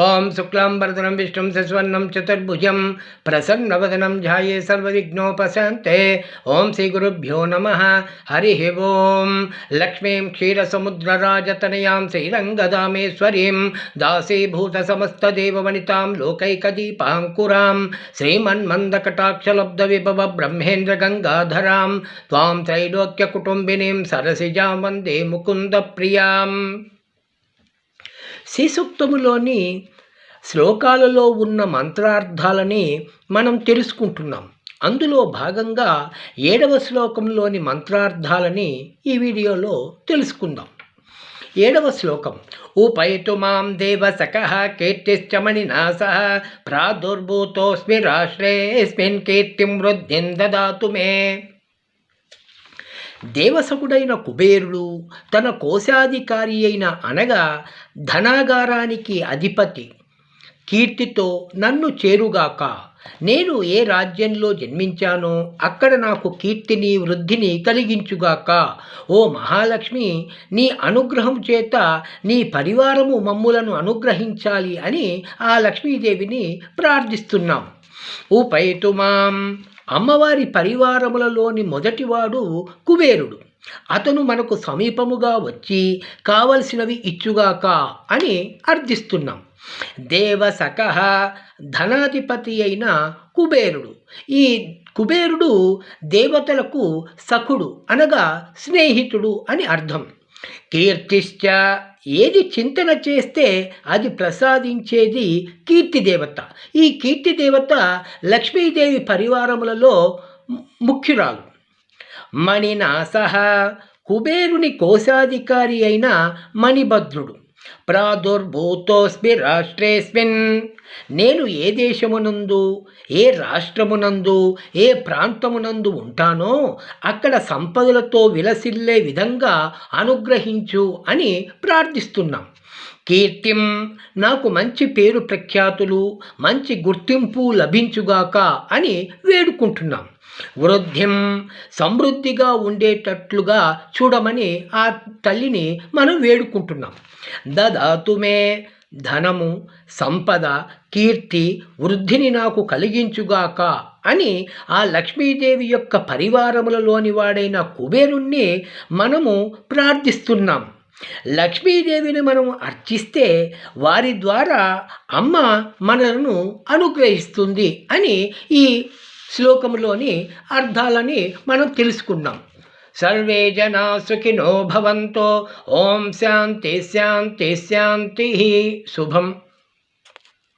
ॐ शुक्लां वरदनं विष्णुं सस्वर्णं चतुर्भुजं ओं ध्याये सर्वविघ्नोपशान्ते ॐ श्रीगुरुभ्यो नमः। हरिः ॐ लक्ष्मीं क्षीरसमुद्रराजतनयां श्रीरङ्गदामेश्वरीं दासीभूतसमस्तदेववनितां ब्रह्मेन्द्र गंगाधरां त्वां सरसीजा सरसिजां मुकुंद प्रियाँ ముకుందప్రియాం శ్రీసూక్తములోని శ్లోకాలలో ఉన్న మంత్రార్థాలని మనం తెలుసుకుంటున్నాం. అందులో భాగంగా ఏడవ శ్లోకంలోని మంత్రార్థాలని ఈ వీడియోలో తెలుసుకుందాం. ఏడవ శ్లోకం ఉపయతు మాం దేవ సక కీర్తిశ్చమణినాశ ప్రాదుర్భూతోస్మి రాష్ట్రేస్మిన్ కీర్తిం వృద్ధిం దదాతు మే. దేవసకుడైన కుబేరుడు తన కోశాధికారి అయిన అనగా ధనాగారానికి అధిపతి. కీర్తితో నన్ను చేరుగాక. నేను ఏ రాజ్యంలో జన్మించానో అక్కడ నాకు కీర్తిని వృద్ధిని కలిగించుగాక. ఓ మహాలక్ష్మి నీ అనుగ్రహం చేత నీ పరివారము మమ్ములను అనుగ్రహించాలి అని ఆ లక్ష్మీదేవిని ప్రార్థిస్తున్నాం. ఉపైతు మాం అమ్మవారి పరివారములలోని మొదటివాడు కుబేరుడు. అతను మనకు సమీపముగా వచ్చి కావలసినవి ఇచ్చుగాక అని అర్థిస్తున్నాం. దేవసక ధనాధిపతి అయిన కుబేరుడు. ఈ కుబేరుడు దేవతలకు సఖుడు అనగా స్నేహితుడు అని అర్థం. కీర్తిశ్చ ఏది చింతన చేస్తే అది ప్రసాదించేది కీర్తిదేవత. ఈ కీర్తి దేవత లక్ష్మీదేవి పరివారములలో ముఖ్యురాలు. మణినాసహ కుబేరుని కోశాధికారి అయిన మణిభద్రుడు. ప్రాదుర్భూతోస్మి రాష్ట్రేస్మిన్. నేను ఏ దేశమునందు ఏ రాష్ట్రమునందు ఏ ప్రాంతమునందు ఉంటానో అక్కడ సంపదలతో విలసిల్లే విధంగా అనుగ్రహించు అని ప్రార్థిస్తున్నాం. కీర్తిం. నాకు మంచి పేరు ప్రఖ్యాతులు మంచి గుర్తింపు లభించుగాక అని వేడుకుంటున్నాం. వృద్ధిం. సమృద్ధిగా ఉండేటట్లుగా చూడమని ఆ తల్లిని మనం వేడుకుంటున్నాం. దదాతుమే ధనము సంపద కీర్తి వృద్ధిని నాకు కలిగించుగాక అని ఆ లక్ష్మీదేవి యొక్క పరివారములలోని వాడైన కుబేరుణ్ణి మనము ప్రార్థిస్తున్నాం. లక్ష్మీదేవిని మనం అర్చిస్తే వారి ద్వారా అమ్మ మనలను అనుగ్రహిస్తుంది అని ఈ శ్లోకంలోని అర్థాలని మనం తెలుసుకున్నాం. సర్వే జనా సుఖినో భవంతో ఓం శాంతి శాంతి శాంతి. శుభం.